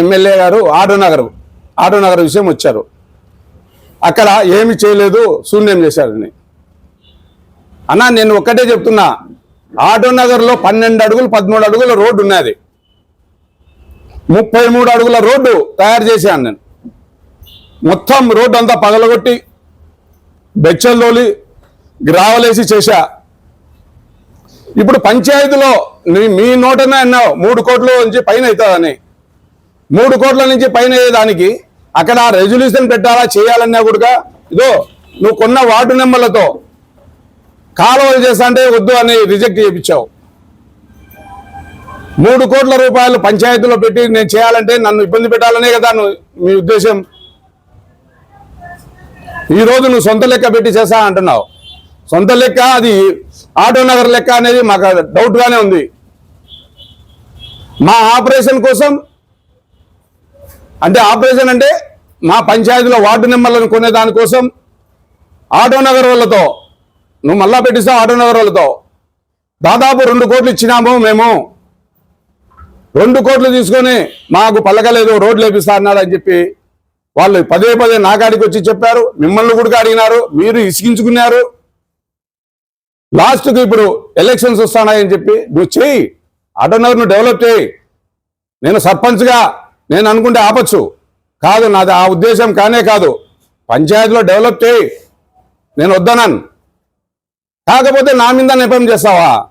MLA గారు ఆటోనగర్ ఆటోనగర్ నగర్ విషయం వచ్చారు. అక్కడ ఏమి చేయలేదు శూన్యం చేశారని అన్న నేను ఒక్కటే చెప్తున్నా ఆటోనగర్లో పన్నెండు అడుగులు పదమూడు అడుగుల రోడ్డు ఉన్నది. ముప్పై మూడు అడుగుల రోడ్డు తయారు చేశాను నేను. మొత్తం రోడ్డు అంతా పగలగొట్టి బెచ్చల్లోలి గ్రావలేసి చేశా. ఇప్పుడు పంచాయతీలో మీ నోటనే అన్నావు మూడు కోట్లు నుంచి పైన అవుతుందని. మూడు కోట్ల నుంచి పైన అయ్యేదానికి అక్కడ రెజల్యూషన్ పెట్టాలా చేయాలన్నా కూడా ఇదో నువ్వు కొన్న వార్డు నెంబర్లతో కాలువలు చేస్తా అంటే వద్దు అని రిజెక్ట్ చేయించావు మూడు కోట్ల రూపాయలు పంచాయతీలో పెట్టి నేను చేయాలంటే నన్ను ఇబ్బంది పెట్టాలనే కదా మీ ఉద్దేశం. ఈ రోజు నువ్వు సొంత లెక్క పెట్టి చేస్తా అంటున్నావు. సొంత లెక్క అది ఆటో నగర్ లెక్క అనేది మాకు డౌట్గానే ఉంది. మా ఆపరేషన్ కోసం అంటే ఆపరేషన్ అంటే మా పంచాయతీలో వార్డు నెంబర్లను కొనే దానికోసం ఆటో నగర్ వాళ్ళతో నువ్వు మళ్ళా పెట్టిస్తావు ఆటో నగర్ వాళ్ళతో. దాదాపు రెండు కోట్లు ఇచ్చినాము మేము. రెండు కోట్లు తీసుకొని మాకు పలకలేదు రోడ్లు వేపిస్తా అన్నాడు అని చెప్పి వాళ్ళు పదే పదే నాకాడికి వచ్చి చెప్పారు. మిమ్మల్ని కూడా అడిగినారు మీరు ఇసిగించుకున్నారు లాస్ట్కి ఇప్పుడు ఎలక్షన్స్ వస్తున్నాయని చెప్పి నువ్వు చేయి ఆటోనగర్ నువ్వు డెవలప్ చేయి నేను సర్పంచ్గా నేను అనుకుంటే ఆపచ్చు. కాదు నాది ఆ ఉద్దేశం కానే కాదు. పంచాయతీలో డెవలప్ చేయి. నేను వద్దనను కాకపోతే నా మీద నెపం చేస్తావా?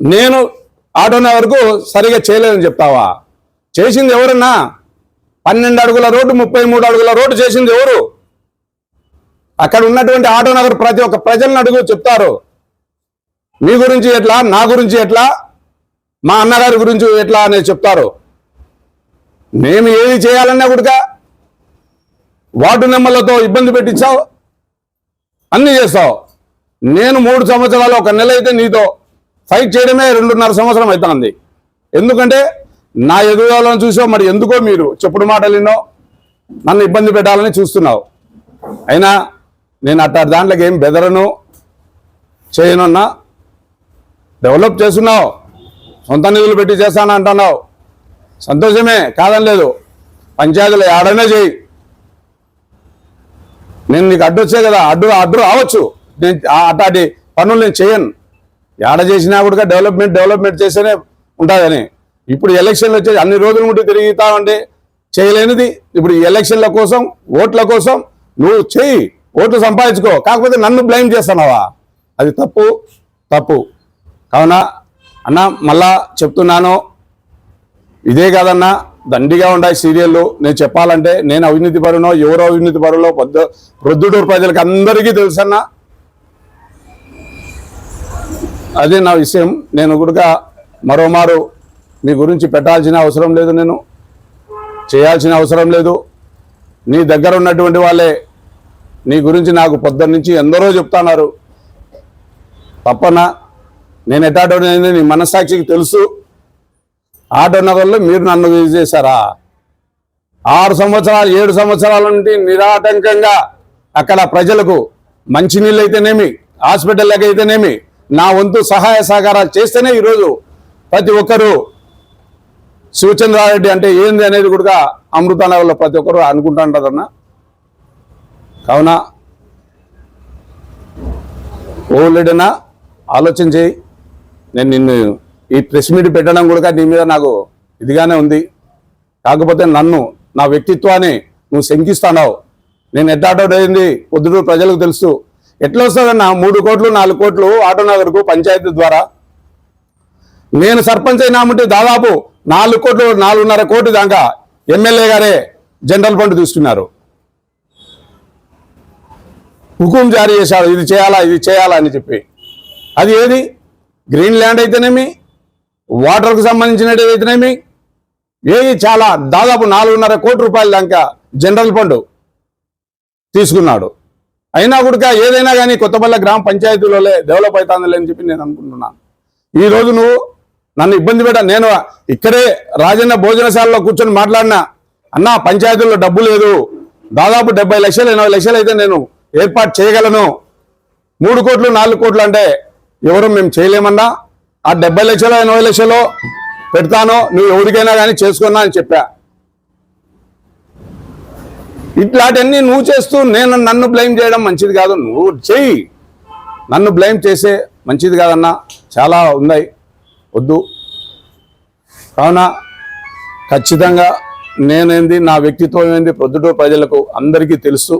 నేను ఆటోనగర్కు సరిగా చేయలేదని చెప్తావా? చేసింది ఎవరన్నా? పన్నెండు అడుగుల రోడ్డు ముప్పై మూడు అడుగుల రోడ్డు చేసింది ఎవరు? అక్కడ ఉన్నటువంటి ఆటోనగర్ ప్రతి ఒక్క ప్రజలను అడుగు చెప్తారు. మీ గురించి ఎట్లా? నా గురించి ఎట్లా? మా అన్నగారి గురించి ఎట్లా అనేది చెప్తారు. మేము ఏది చేయాలన్నా కూడా వార్డు నెంబర్లతో ఇబ్బంది పెట్టించావు అన్నీ చేస్తావు. నేను మూడు సంవత్సరాలు ఒక నెల అయితే నీతో ఫైట్ చేయడమే రెండున్నర సంవత్సరం అవుతుంది. ఎందుకంటే నా ఎదుగుదలను చూసో మరి ఎందుకో మీరు చెప్పుడు మాటలు నన్ను ఇబ్బంది పెట్టాలని చూస్తున్నావు. అయినా నేను అట్ట దాంట్లోకి ఏం బెదరను చేయనున్నా డెవలప్ చేస్తున్నావు సొంత నిధులు పెట్టి చేస్తాను అంటున్నావు. సంతోషమే కాదని లేదు పంచాయతీలో ఏడనే చేయి. నేను నీకు అడ్డు వచ్చే కదా అడ్డు అడ్డు రావచ్చు. నేను అట్లాంటి పనులు నేను చేయను. ఏడ చేసినా కూడా డెవలప్మెంట్ డెవలప్మెంట్ చేస్తేనే ఉంటుందని. ఇప్పుడు ఎలక్షన్లు వచ్చేసి అన్ని రోజులు ముట్టి తిరుగుతామంటే చేయలేనిది. ఇప్పుడు ఈ ఎలక్షన్ల కోసం ఓట్ల కోసం నువ్వు చెయ్యి ఓట్లు సంపాదించుకో. కాకపోతే నన్ను బ్లైమ్ చేస్తున్నావా? అది తప్పు తప్పు. కావున అన్న మళ్ళా చెప్తున్నాను. ఇదే కాదన్నా దండిగా ఉన్నాయి సీరియళ్ళు నేను చెప్పాలంటే నేను అవినీతి పరునో ఎవరో అవినీతి పరులో పొద్దు ప్రొద్దుటూరు ప్రజలకు అందరికీ తెలుసన్నా. అదే నా విషయం. నేను కూడా మరోమారు మీ గురించి పెట్టాల్సిన అవసరం లేదు నేను. చేయాల్సిన అవసరం లేదు. నీ దగ్గర ఉన్నటువంటి వాళ్ళే నీ గురించి నాకు పొద్దున్న నుంచి ఎందరో చెప్తున్నారు. తప్పన నేను ఎటాటోనైంది నీ మనస్సాక్షికి తెలుసు. ఆటో మీరు నన్ను విజిట్ చేశారా? ఆరు సంవత్సరాలు ఏడు సంవత్సరాల నుండి నిరాటంకంగా అక్కడ ప్రజలకు మంచినీళ్ళు అయితేనేమి హాస్పిటల్కి అయితేనేమి నా వంతు సహాయ సహకారాలు చేస్తేనే ఈరోజు ప్రతి ఒక్కరూ శివచంద్రారెడ్డి అంటే ఏంది అనేది కూడా అమృతానగర్లో ప్రతి ఒక్కరు అనుకుంటుంటారన్న. కావున ఓల్రెడీనా ఆలోచన చేయి. నేను నిన్ను ఈ ప్రెస్ మీట్ పెట్టడం కూడా నీ మీద నాకు ఇదిగానే ఉంది. కాకపోతే నన్ను నా వ్యక్తిత్వాన్ని నువ్వు శంకిస్తున్నావు. నేను ఎట్లా ఆటో అయింది? పొద్దుటూరు ప్రజలకు తెలుసు. ఎట్లా వస్తుందన్న? మూడు కోట్లు నాలుగు కోట్లు ఆటోనగర్కు పంచాయతీ ద్వారా. నేను సర్పంచ్ అయినామంటే దాదాపు నాలుగు కోట్లు నాలుగున్నర కోట్లు దాకా ఎమ్మెల్యే గారే జనరల్ ఫండ్ తీసుకున్నారు. హుకుం జారీ చేశారు. ఇది చేయాలా ఇది చేయాలా అని చెప్పి. అది ఏది? గ్రీన్ ల్యాండ్ అయితేనేమి? వాటర్కు సంబంధించినవి అయితేనేమి ఏది చాలా దాదాపు నాలుగున్నర కోటి రూపాయల దాకా జనరల్ ఫండ్ తీసుకున్నాడు. అయినా కూడా ఏదైనా కానీ కొత్తపల్లి గ్రామ పంచాయతీలలో డెవలప్ అవుతుందిలే అని చెప్పి నేను అనుకుంటున్నాను. ఈరోజు నువ్వు నన్ను ఇబ్బంది పెట్ట నేను ఇక్కడే రాజన్న భోజనశాలలో కూర్చొని మాట్లాడినా అన్నా పంచాయతీల్లో డబ్బు లేదు. దాదాపు డెబ్బై లక్షలు ఎనభై లక్షలు అయితే నేను ఏర్పాటు చేయగలను. మూడు కోట్లు నాలుగు కోట్లు అంటే ఎవరు మేము చేయలేమన్నా? ఆ డెబ్బై లక్షలు ఎనభై లక్షలు పెడతాను నువ్వు ఎవరికైనా కానీ చేసుకున్నా అని చెప్పా. ఇట్లాంటివన్నీ నువ్వు చేస్తూ నేను నన్ను బ్లేమ్ చేయడం మంచిది కాదు. నువ్వు చెయ్యి. నన్ను బ్లేమ్ చేసే మంచిది కాదన్నా. చాలా ఉన్నాయి. వద్దు. కావున ఖచ్చితంగా నేనేంది నా వ్యక్తిత్వం ఏంది ప్రొద్దుటూరు ప్రజలకు అందరికీ తెలుసు.